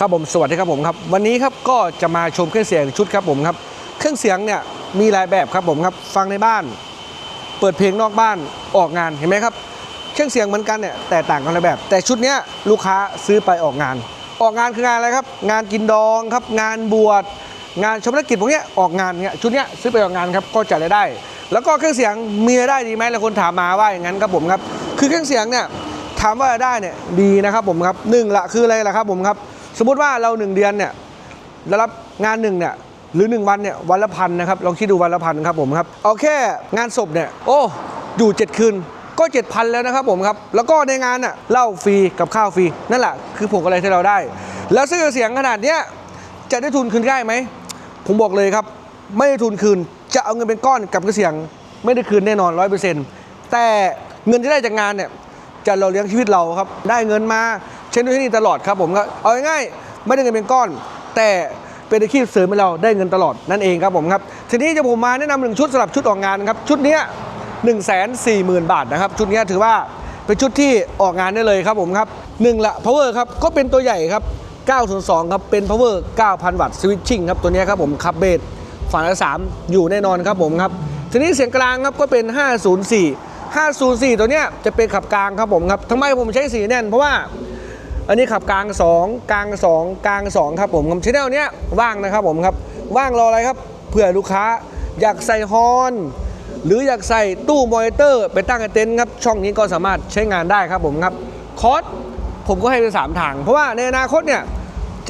ครับผมสวัสดีครับผมครับวันนี้ครับก็จะมาชมเครื่องเสียงชุดครับผมครับเครื่องเสียงเนี่ยมีหลายแบบครับผมครับฟังในบ้าน เปิดเพลงนอกบ้านออกงานเห็นไหมครับ เครื่องเสียงเหมือนกันเนี่ยแต่ต่างกันในแบบ แต่ชุดเนี้ยลูกค้าซื้อไปออกงาน ออกงานคืองานอะไรครับ งานกินดองครับ งานบวชงานชมรกิจพวกเนี้ยออกงานเนี่ยชุดเนี้ยซื้อไปออกงานครับก็จะรายได้ แล้วก็เครื่องเสียงมีรายได้ดีไหมหลายคนถามมาว่าอย่างนั้นครับผมครับคือเครื่องเสียงเนี่ยถามว่ารายได้เนี่ยดีนะครับผมครับหนึ่งละคืออะไรล่ะครับผมครับ สมมุติว่าเราหนึ่งเดือนเนี่ยได้รับงานหนึ่งเนี่ยหรือ 1 วันเนี่ยวันละพันนะครับลองคิดดูวันละพันครับผมครับเอาแค่งานศพเนี่ยโอ้อยู่ 7 คืนก็ 7,000 แล้วนะครับผมครับแล้วก็ในงานน่ะเหล้าฟรีกับข้าวฟรีนั่นแหละคือผลอะไรที่เราได้ แล้วซื้อเสียงขนาดเนี้ยจะได้ทุนคืนได้ไหมผมบอกเลยครับ ไม่ได้ทุนคืนจะเอาเงินเป็นก้อนกับกระเสียง ไม่ได้คืนแน่นอนร้อยเปอร์เซ็นต์แต่เงินที่ได้จากงานเนี่ยจะเราเลี้ยงชีวิตเราครับ ได้เงินมา ช่นด้วยที่นี่ตลอดครับผมก็เอาง่ายๆไม่ได้เงินเป็นก้อน แต่เป็นอาชีพเสริมให้เราได้เงินตลอดนั่นเองครับผมครับทีนี้จะผมมาแนะนำหนึ่งชุดสำหรับชุดออกงานครับชุดนี้ย1 4 0 0 0 0 บาทนะครับชุดนี้ถือว่าเป็นชุดที่ออกงานได้เลยครับผมครับหนึ่งละ power ครับก็เป็นตัวใหญ่ครับ 902 ครับเป็น power 9,000 วัตต์ switching ครับตัวนี้ครับผมคับเบสฝั่งละ3อยู่แน่นอนครับผมครับทีนี้เสียงกลางครับก็เป็น 504 504 ตัวเนี้ยจะเป็นขับกลางครับผมครับทำไมผมใช้สีแน่นเพราะว่า อันนี้ขับกลาง 2 กลาง 2 กลาง 2 ครับผมครับชแนลเนี้ยว่างนะครับผมครับ ว่างรออะไรครับ เผื่อลูกค้าอยากใส่ฮอนหรืออยากใส่ตู้มอนิเตอร์ไปตั้งเต็นท์ครับ ช่องนี้ก็สามารถใช้งานได้ครับผมครับ คอสผมก็ให้เป็น3ทาง เพราะว่าในอนาคตเนี่ย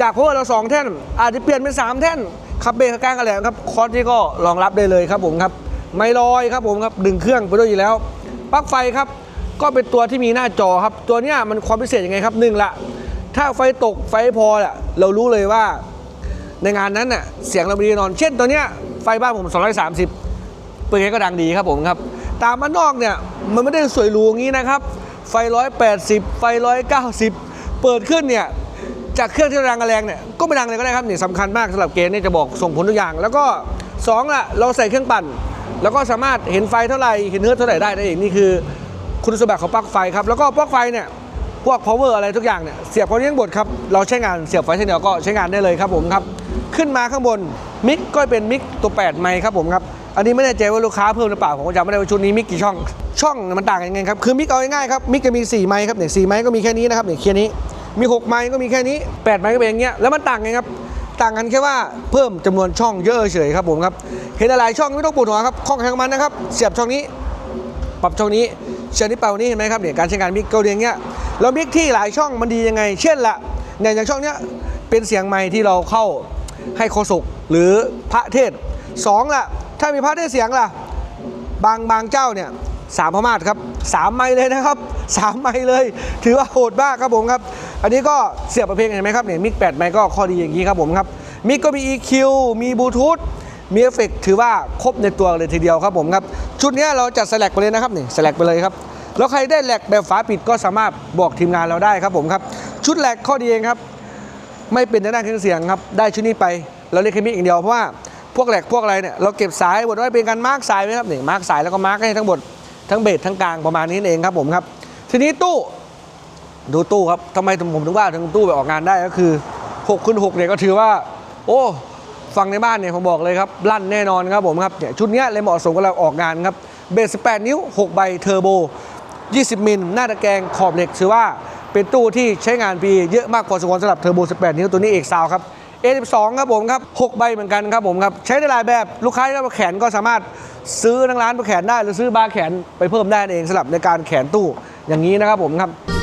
จากพวกเราสองแท่น อาจจะเปลี่ยนเป็น 3 แท่นขับเบรกขับกลางกันแหละครับ คอสที่ก็รองรับได้เลยครับผมครับ ไม่ลอยครับผมครับดึงเครื่องไปด้วยอยู่แล้ว ปลั๊กไฟครับ ก็เป็นตัวที่มีหน้าจอครับ ตัวเนี้ยมันความพิเศษยังไงครับหนึ่งละถ้าไฟตกไฟพอน่ะเรารู้เลยว่า ในงานนั้นน่ะเสียงเราไม่ดีนอน เช่นตัวเนี้ยไฟบ้านผม 230เปิดไงก็ดังดีครับผมครับ ตามบ้านอกเนี่ยมันไม่ได้สวยหรูอย่างนี้นะครับ ไฟ 180 ไฟ 190 เปิดขึ้นเนี่ยจากเครื่องที่ดังแรงเนี่ยก็ไม่ดังเลยก็ได้ครับนี่สำคัญมากสำหรับเกณฑ์นี่จะบอกส่งผลทุกอย่าง แล้วก็สองล่ะเราใส่เครื่องปั่น แล้วก็สามารถเห็นไฟเท่าไหร่เห็นเนื้อเท่าไหร่ได้นั่นเองนี่คือ คุณสมบัติของปลั๊กไฟครับ แล้วก็ปลั๊กไฟเนี่ยพวก power อะไรทุกอย่างเนี่ยเสียบเขาเลี้ยงบดครับ เราใช้งานเสียบไฟเส้นเดียวก็ใช้งานได้เลยครับผมครับ ขึ้นมาข้างบนมิกก็เป็นมิกตัว 8 ไมค์ครับผมครับ อันนี้ไม่แน่ใจว่าลูกค้าเพิ่มหรือเปล่าผมก็จำไม่ได้ว่าชุดนี้มิกกี่ช่อง ช่องมันต่างกันยังไงครับ คือมิกเอาง่ายๆครับ มิกจะมี 4 ไมค์ครับเนี่ยสี่ไมค์ก็มีแค่นี้นะครับเนี่ยแค่นี้ มี 6 ไมค์ก็มีแค่นี้ 8 ไมค์ก็เป็นอย่างเงี้ย แล้วมันต่างไงครับ ต่างกันแค่ว่าเพิ่มจำนวนช่องเยอะเฉยครับผมครับ เห็นหลายช่องไม่ต้องปวดหัวครับข้องแข่งมันนะครับ เสียบช่องนี้ ปรับช่องนี้ เชียร์นี้เป่านี้เห็นไหมครับเนี่ยการใช้งานมิกเกาเรียงเงี้ยแล้วมิกที่หลายช่องมันดียังไง เช่นละเนี่ยอย่างช่องเนี้ยเป็นเสียงไม้ที่เราเข้าให้โคศกหรือพระเทศสองละถ้ามีพระเทศเสียงล่ะบางบางเจ้าเนี่ยสามพม่าครับสามไม้เลยนะครับสามไม้เลย ถือว่าโหดมากครับผมครับ อันนี้ก็เสียบประเพลงเห็นไหมครับเนี่ยมิกแปดไม้ก็ข้อดีอย่างนี้ครับผมครับมิกก็มี EQ มีบลูทูธ มีเอฟเฟกต์ถือว่าครบในตัวเลยทีเดียวครับผมครับ ชุดนี้เราจัดสแลกไปเลยนะครับนี่สแลกไปเลยครับแล้วใครได้แหลกแบบฝาปิดก็สามารถบอกทีมงานเราได้ครับผมครับ ชุดแหลกข้อดีเองครับ ไม่เป็นในด้านเครื่องเสียงครับ ได้ชุดนี้ไป เราเรียกแค่มิกอย่างเดียวเพราะว่าพวกแหลกพวกอะไรเนี่ยเราเก็บสายบทไว้เป็นการมาร์กสายไหมครับนี่มาร์กสายแล้วก็มาร์กให้ทั้งหมดทั้งเบสทั้งกลางประมาณนี้เองครับผมครับ ทีนี้ตู้ดูตู้ครับทำไมผมถึงว่าถึงตู้ไปออกงานได้ก็คือ6คูณ6เนี่ยก็ถือว่า โอ้ ฟังในบ้านเนี่ยผมบอกเลยครับลั่นแน่นอนครับผมครับเนี่ยชุดนี้เลยเหมาะสมกับเราออกงานครับเบส18 นิ้ว 6 ใบเทอร์โบ 20 มิล หน้าตะแกรงขอบเหล็กถือว่าเป็นตู้ที่ใช้งานปีเยอะมากพอสมควรสำหรับเทอร์โบ 18 นิ้วตัวนี้เอกซาวครับ A12 ครับผมครับ 6 ใบเหมือนกันครับผมครับ ใช้ได้หลายแบบลูกค้าที่รับแขนก็สามารถซื้อทั้งร้านปแขนได้ หรือซื้อบาร์แขนไปเพิ่มได้เองสำหรับในการแขนตู้อย่างนี้นะครับผมครับ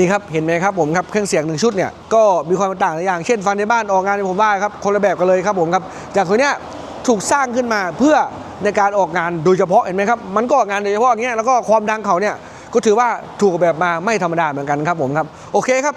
นี่ครับเห็นไหมครับผมครับเครื่องเสียงหนึ่งชุดเนี่ยก็มีความต่างหลายอย่างเช่นฟังในบ้านออกงานในผมว่าครับคนละแบบกันเลยครับผมครับจากตัวเนี้ยถูกสร้างขึ้นมาเพื่อในการออกงานโดยเฉพาะเห็นไหมครับมันก็ออกงานโดยเฉพาะอย่างเงี้ยแล้วก็ความดังเขาเนี่ยก็ถือว่าถูกออกแบบมาไม่ธรรมดาเหมือนกันครับผมครับโอเคครับ